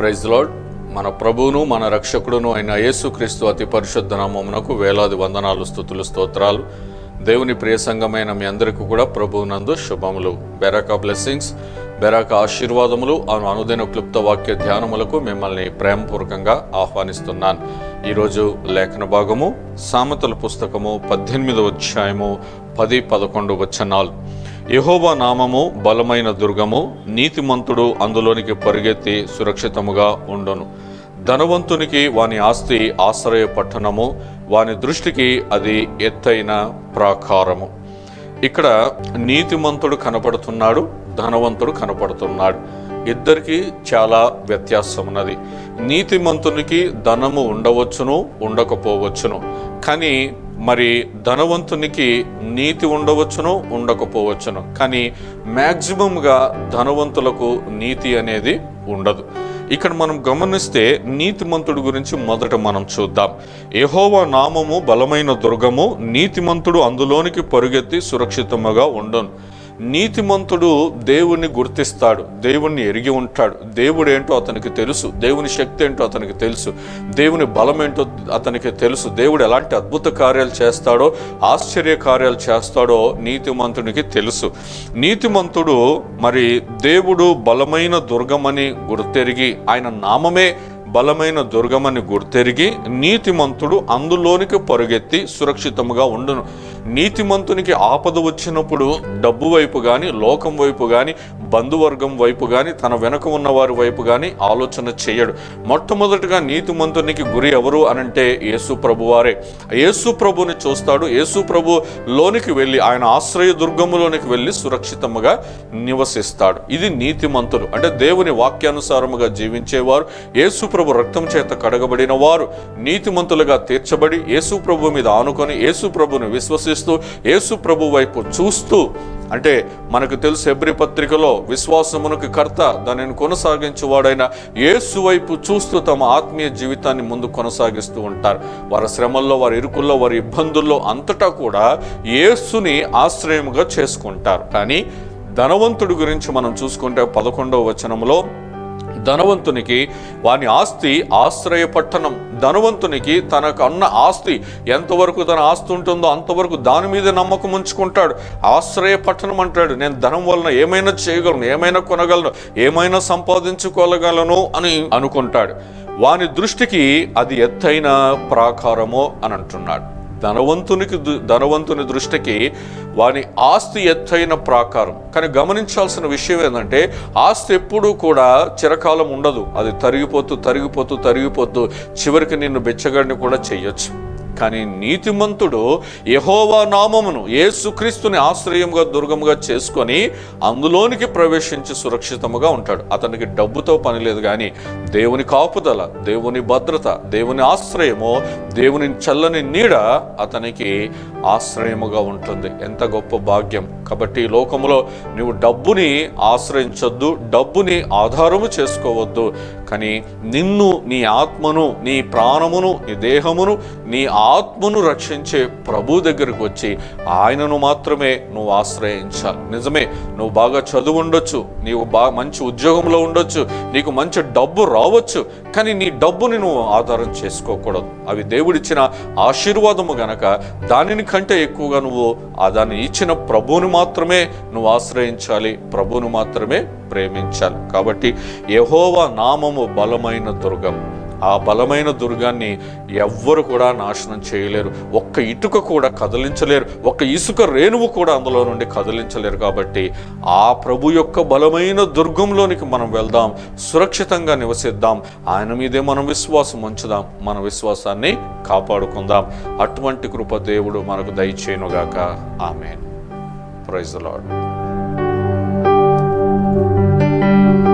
Praise lord మన ప్రభువును మన రక్షకుడును అయిన యేసుక్రీస్తు అతి పరిశుద్ధ నామమునకు వేలాది వందనాలు స్థుతులు స్తోత్రాలు. దేవుని ప్రియ సంఘమైన మీ అందరికీ కూడా ప్రభువునందు శుభములు. బెరాక బ్లెస్సింగ్స్ బెరాక ఆశీర్వాదములు అను అనుదిన క్లుప్త వాక్య ధ్యానములకు మిమ్మల్ని ప్రేమపూర్వకంగా ఆహ్వానిస్తున్నాను. ఈరోజు లేఖన భాగము సామెతల పుస్తకము పద్దెనిమిదవ అధ్యాయము పది పదకొండు వచనాలు. యహోవ నామము బలమైన దుర్గము నీతిమంతుడు అందులోనికి పరిగెత్తి సురక్షితముగా ఉండను. ధనవంతునికి వాని ఆస్తి ఆశ్రయ పట్టణము వాని దృష్టికి అది ఎత్తైన ప్రాకారము. ఇక్కడ నీతిమంతుడు కనపడుతున్నాడు ధనవంతుడు కనపడుతున్నాడు. ఇద్దరికి చాలా వ్యత్యాసం ఉన్నది నీతిమంతునికి ధనము ఉండవచ్చును ఉండకపోవచ్చును. కానీ మరి ధనవంతునికి నీతి ఉండవచ్చును ఉండకపోవచ్చును. కానీ మ్యాక్సిమంగా ధనవంతులకు నీతి అనేది ఉండదు. ఇక్కడ మనం గమనిస్తే నీతిమంతుడు గురించి మొదట మనం చూద్దాం. యెహోవా నామము బలమైన దుర్గము నీతిమంతుడు అందులోనికి పరుగెత్తి సురక్షితముగా ఉండను. నీతిమంతుడు దేవుణ్ణి గుర్తిస్తాడు దేవుణ్ణి ఎరిగి ఉంటాడు. దేవుడు ఏంటో అతనికి తెలుసు దేవుని శక్తి ఏంటో అతనికి తెలుసు దేవుని బలం ఏంటో అతనికి తెలుసు. దేవుడు ఎలాంటి అద్భుత కార్యాలు చేస్తాడో ఆశ్చర్య కార్యాలు చేస్తాడో నీతిమంతునికి తెలుసు. నీతిమంతుడు మరి దేవుడు బలమైన దుర్గమని గుర్తెరిగి ఆయన నామమే బలమైన దుర్గమని గుర్తెరిగి నీతిమంతుడు అందులోనికి పరుగెత్తి సురక్షితముగా ఉండును. నీతిమంతునికి ఆపద వచ్చినప్పుడు డబ్బు వైపు కానీ లోకం వైపు కానీ బంధువర్గం వైపు కానీ తన వెనుక ఉన్న వారి వైపు కానీ ఆలోచన చేయడు. మొట్టమొదటిగా నీతిమంతునికి గురి ఎవరు అనంటే యేసు ప్రభువారే యేసు ప్రభుని చూస్తాడు. యేసు ప్రభు లోనికి వెళ్ళి ఆయన ఆశ్రయ దుర్గములోనికి వెళ్ళి సురక్షితముగా నివసిస్తాడు. ఇది నీతిమంతులు. అంటే దేవుని వాక్యానుసారముగా జీవించేవారు. యేసు ప్రభు రక్తం చేత కడగబడిన వారు. నీతిమంతులుగా తీర్చబడి యేసు ప్రభు మీద ఆనుకొని యేసు ప్రభుని విశ్వసిస్తూ యేసు ప్రభు వైపు చూస్తూ అంటే మనకు తెలుసు ఎబ్రి పత్రికలో విశ్వాసమునకు కర్త దానిని కొనసాగించేవాడైన యేసు వైపు చూస్తూ తమ ఆత్మీయ జీవితాన్ని ముందు కొనసాగిస్తూ ఉంటారు. వారి శ్రమల్లో వారి ఇరుకుల్లో వారి ఇబ్బందుల్లో అంతటా కూడా యేసుని ఆశ్రయముగా చేసుకుంటారు. కానీ ధనవంతుడి గురించి మనం చూసుకుంటే పదకొండవ వచనంలో ధనవంతునికి వాని ఆస్తి ఆశ్రయ పట్టణం ధనవంతునికి తనకు అన్న ఆస్తి ఎంతవరకు తన ఆస్తి ఉంటుందో అంతవరకు దాని మీద నమ్మకం ఉంచుకుంటాడు. ఆశ్రయ పట్టణం అంటాడు. నేను ధనం వలన ఏమైనా చేయగలను ఏమైనా కొనగలను ఏమైనా సంపాదించుకోగలను అని అనుకుంటాడు. వాని దృష్టికి అది ఎత్తైన ప్రాకారమో అని అంటున్నాడు. ధనవంతునికి ధనవంతుని దృష్టికి వాని ఆస్తి ఎత్తైన ప్రాకారం. కానీ గమనించాల్సిన విషయం ఏంటంటే ఆస్తి ఎప్పుడూ కూడా చిరకాలం ఉండదు. అది తరిగిపోతూ తరిగిపోతూ తరిగిపోతూ చివరికి నిన్ను బెచ్చగడిని కూడా చేయొచ్చు. కానీ నీతిమంతుడు యహోవా నామమును ఏసుక్రీస్తుని ఆశ్రయంగా దుర్గముగా చేసుకొని అందులోనికి ప్రవేశించి సురక్షితముగా ఉంటాడు. అతనికి డబ్బుతో పని లేదు కానీ దేవుని కాపుదల దేవుని భద్రత దేవుని ఆశ్రయము దేవుని చల్లని నీడ అతనికి ఆశ్రయముగా ఉంటుంది. ఎంత గొప్ప భాగ్యం! కాబట్టి ఈ లోకంలో నువ్వు డబ్బుని ఆశ్రయించొద్దు డబ్బుని ఆధారము చేసుకోవద్దు. కానీ నిన్ను నీ ఆత్మను నీ ప్రాణమును నీ దేహమును నీ ఆత్మను రక్షించే ప్రభు దగ్గరకు వచ్చి ఆయనను మాత్రమే నువ్వు ఆశ్రయించాలి. నిజమే నువ్వు బాగా చదువు ఉండొచ్చు నీవు బాగా మంచి ఉద్యోగంలో ఉండొచ్చు నీకు మంచి డబ్బు రావచ్చు కానీ నీ డబ్బుని నువ్వు ఆధారం చేసుకోకూడదు. అవి దేవుడిచ్చిన ఆశీర్వాదము గనక దానిని కంటే ఎక్కువగా నువ్వు ఆ దాన్ని ఇచ్చిన ప్రభువుని మాత్రమే నువ్వు ఆశ్రయించాలి ప్రభువును మాత్రమే ప్రేమించాలి. కాబట్టి యహోవా నామము బలమైన దుర్గం. ఆ బలమైన దుర్గాన్ని ఎవ్వరు కూడా నాశనం చేయలేరు. ఒక్క ఇటుక కూడా కదిలించలేరు. ఒక్క ఇసుక రేణువు కూడా అందులో నుండి కదిలించలేరు కాబట్టి ఆ ప్రభు యొక్క బలమైన దుర్గంలోనికి మనం వెళ్దాం. సురక్షితంగా నివసిద్దాం. ఆయన మీదే మనం విశ్వాసం ఉంచుదాం. మన విశ్వాసాన్ని కాపాడుకుందాం. అటువంటి కృప దేవుడు మనకు దయచేయనుగాక. ఆమె ప్రైజ్ లాడ్